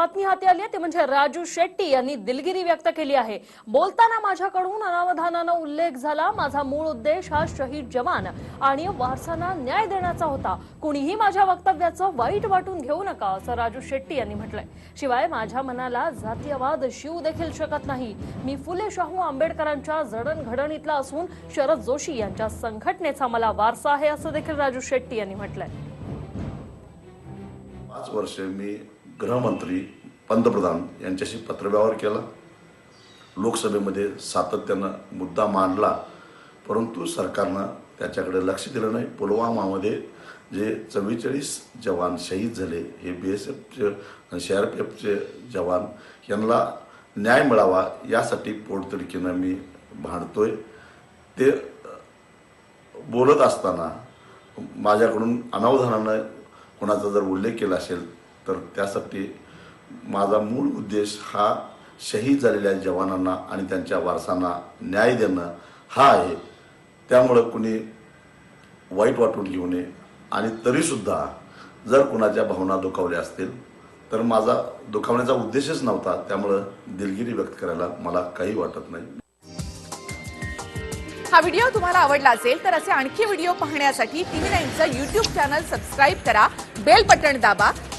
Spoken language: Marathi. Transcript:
बातमी हाती आली आहे ते म्हणजे राजू शेट्टी यांनी दिलगिरी व्यक्त केली आहे. बोलताना माझ्याकडून अनावधानानं उल्लेख झाला. माझा मूळ उद्देश हा शहीद जवान आणि वारसांना न्याय देण्याचा होता. कुणीही माझ्या वक्तव्याचं वाईट वाटून घेऊ नका असं राजू शेट्टी यांनी म्हटलंय. शिवाय माझ्या मनाला जातीयवाद शिव देखील शकत नाही. मी फुले शाहू आंबेडकरांच्या जडणघडणीतला असून शरद जोशी यांच्या संघटनेचा मला वारसा आहे असं देखील राजू शेट्टी यांनी म्हटलंय. पाच वर्ष मी गृहमंत्री पंतप्रधान यांच्याशी पत्रव्यवहार केला. लोकसभेमध्ये सातत्यानं मुद्दा मांडला परंतु सरकारनं त्याच्याकडे लक्ष दिलं नाही. पुलवामामध्ये जे चव्वेचाळीस जवान शहीद झाले हे बी एस एफचे सी आर पी एफचे जवान यांना न्याय मिळावा यासाठी पोटतिडकीनं मी भांडतोय. ते बोलत असताना माझ्याकडून अनावधानानं कोणाचा जर उल्लेख केला असेल तर त्यासाठी माझा मूळ उद्देश हा शहीद झालेल्या जवानांना आणि त्यांच्या वारसांना न्याय देणं हा आहे. त्यामुळं कुणी वाईट वाटून घेऊ नये आणि तरीसुद्धा जर कुणाच्या भावना दुखावल्या असतील तर माझा दुखावण्याचा उद्देशच नव्हता. त्यामुळं दिलगिरी व्यक्त करायला मला काही वाटत नाही. हा व्हिडिओ तुम्हाला आवडला असेल तर असे आणखी व्हिडिओ पाहण्यासाठी टीव्ही नाईनचं युट्यूब चॅनल सबस्क्राईब करा. बेल बटन दाबा.